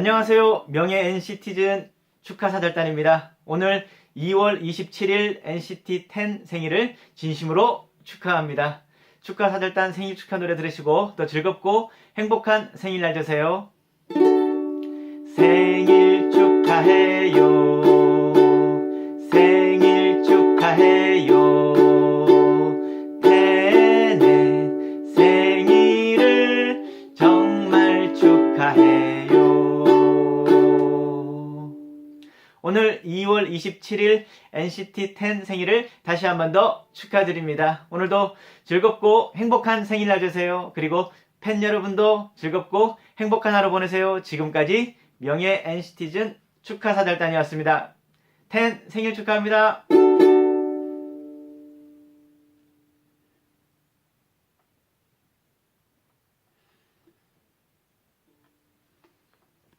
안녕하세요. 명예 NC티즌 축하사절단입니다. 오늘 2월 27일 NCT 10 생일을 진심으로 축하합니다. 축하사절단 생일 축하 노래 들으시고 또 즐겁고 행복한 생일날 되세요. 생일 축하해 오늘 2월 27일 NCT 10 생일을 다시 한 번 더 축하드립니다. 오늘도 즐겁고 행복한 생일날 되세요. 그리고 팬 여러분도 즐겁고 행복한 하루 보내세요. 지금까지 명예 NCT즌 축하사절단이었습니다. 10 생일 축하합니다.